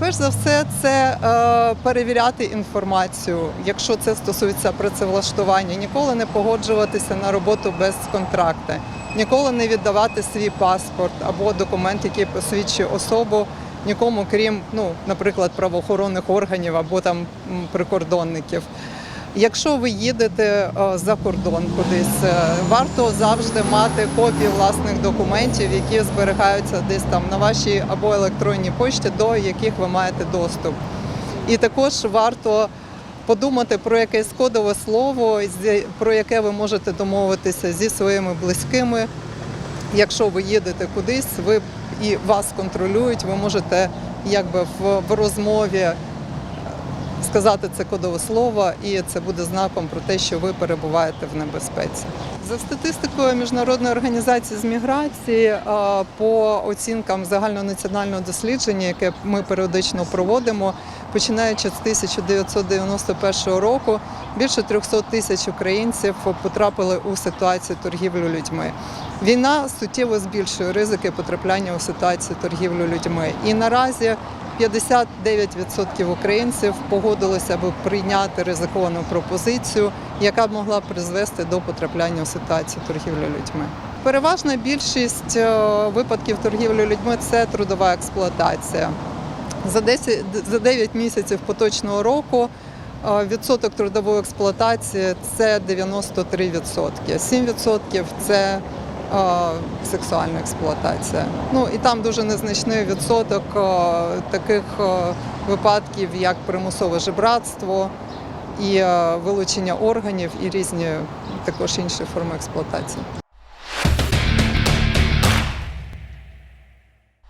Перш за все, це е, перевіряти інформацію, якщо це стосується працевлаштування, ніколи не погоджуватися на роботу без контракту, ніколи не віддавати свій паспорт або документ, який посвідчує особу нікому, крім, ну, наприклад, правоохоронних органів або там прикордонників. Якщо ви їдете е, за кордон кудись, е, варто завжди мати копії власних документів, які зберігаються десь там на вашій або електронній пошті, до яких ви маєте доступ. І також варто подумати про якесь кодове слово, про яке ви можете домовитися зі своїми близькими. Якщо ви їдете кудись, ви і вас контролюють, ви можете якби в, в розмові сказати це кодове слово, і це буде знаком про те, що ви перебуваєте в небезпеці. За статистикою міжнародної організації з міграції е, по оцінкам загальнонаціонального дослідження, яке ми періодично проводимо, починаючи з 1991 року, більше 300 тисяч українців потрапили у ситуацію торгівлі людьми. Війна суттєво збільшує ризики потрапляння у ситуацію торгівлі людьми. І наразі 59% українців погодилися би прийняти ризиковану пропозицію, яка б могла призвести до потрапляння у ситуацію торгівлі людьми. Переважна більшість е, випадків торгівлі людьми це трудова експлуатація. За 10, за 9 місяців поточного року е, відсоток трудової експлуатації це 93%. 7% це сексуальна експлуатація. Ну і там дуже незначний відсоток таких випадків, як примусове жебратство і вилучення органів, і різні також інші форми експлуатації.